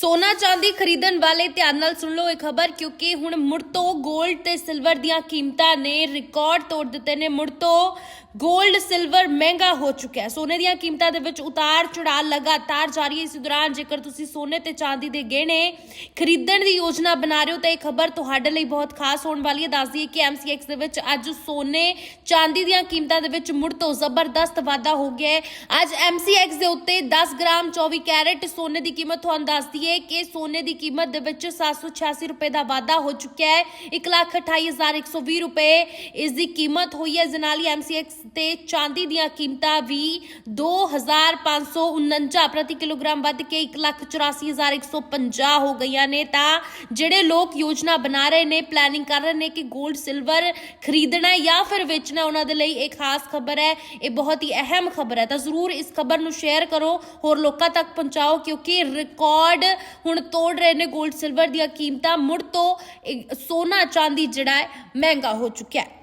ਸੋਨਾ ਚਾਂਦੀ ਖਰੀਦਣ ਵਾਲੇ ਧਿਆਨ ਨਾਲ ਸੁਣ ਲਓ ਇਹ ਖਬਰ, ਕਿਉਂਕਿ ਹੁਣ ਮੁੜ ਤੋਂ 골ਡ ਤੇ ਸਿਲਵਰ ਦੀਆਂ ਕੀਮਤਾਂ ਨੇ ਰਿਕਾਰਡ ਤੋੜ ਦਿੱਤੇ ਨੇ। ਮੁੜ ਤੋਂ 골ਡ ਸਿਲਵਰ ਮਹਿੰਗਾ ਹੋ ਚੁੱਕਿਆ ਹੈ। ਸੋਨੇ ਦੀਆਂ ਕੀਮਤਾਂ ਦੇ ਵਿੱਚ ਉਤਾਰ ਚੜਾਅ ਲਗਾਤਾਰ ਜਾਰੀ ਹੈ। ਇਸ ਦੌਰਾਨ ਜੇਕਰ ਤੁਸੀਂ ਸੋਨੇ ਤੇ ਚਾਂਦੀ ਦੇ ਗਹਿਣੇ ਖਰੀਦਣ ਦੀ ਯੋਜਨਾ ਬਣਾ ਰਹੇ ਹੋ, ਤਾਂ ਇਹ ਖਬਰ ਤੁਹਾਡੇ ਲਈ ਬਹੁਤ ਖਾਸ ਹੋਣ ਵਾਲੀ ਹੈ। ਦੱਸਦੀ ਹੈ ਕਿ MCX ਦੇ ਵਿੱਚ ਅੱਜ ਸੋਨੇ ਚਾਂਦੀ ਦੀਆਂ ਕੀਮਤਾਂ ਦੇ ਵਿੱਚ ਮੁੜ ਤੋਂ ਜ਼ਬਰਦਸਤ ਵਾਧਾ ਹੋ ਗਿਆ ਹੈ। ਅੱਜ MCX ਦੇ ਉੱਤੇ 10 ਗ੍ਰਾਮ 24 ਕੈਰਟ ਸੋਨੇ ਦੀ ਕੀਮਤ ਤੁਹਾਨੂੰ ਦੱਸਦੀ ਹੈ ਕਿ ਸੋਨੇ ਦੀ ਕੀਮਤ ਦੇ ਵਿੱਚ 786 ਰੁਪਏ ਦਾ ਵਾਧਾ ਹੋ ਚੁੱਕਿਆ ਹੈ। 128120 ਰੁਪਏ ਇਸ ਦੀ ਕੀਮਤ ਹੋਈ ਹੈ। ਜਨਾਲੀ ਦੇ ਨਾਲ ਹੀ ਤੇ ਚਾਂਦੀ ਦੀਆਂ ਕੀਮਤਾਂ ਵੀ 2549 ਪ੍ਰਤੀ ਕਿਲੋਗ੍ਰਾਮ ਵੱਧ ਕੇ 184150 ਹੋ ਗਈਆਂ ਨੇ। ਤਾਂ ਜਿਹੜੇ ਲੋਕ ਯੋਜਨਾ ਬਣਾ ਰਹੇ ਨੇ ਪਲੈਨਿੰਗ ਕਰ ਰਹੇ ਨੇ ਕਿ 골ਡ ਸਿਲਵਰ ਖਰੀਦਣਾ ਜਾਂ ਫਿਰ ਵੇਚਣਾ ਉਹਨਾਂ ਦੇ ਲਈ ਇੱਕ ਖਾਸ ਖਬਰ ਹੈ। ਇਹ ਬਹੁਤ ਹੀ ਅਹਿਮ ਖਬਰ ਹੈ। ਤਾਂ ਜ਼ਰੂਰ ਇਸ ਖਬਰ ਨੂੰ ਸ਼ੇਅਰ ਕਰੋ, ਹੋਰ ਲੋਕਾਂ ਤੱਕ ਪਹੁੰਚਾਓ, ਕਿਉਂਕਿ ਰਿਕਾਰਡ ਹੁਣ ਤੋੜ ਰਹੇ ਨੇ 골ਡ ਸਿਲਵਰ ਦੀਆਂ ਕੀਮਤਾਂ। ਮੁੜ ਤੋਂ ਸੋਨਾ ਚਾਂਦੀ ਜਿਹੜਾ ਹੈ, ਮਹਿੰਗਾ ਹੋ ਚੁੱਕਿਆ ਹੈ।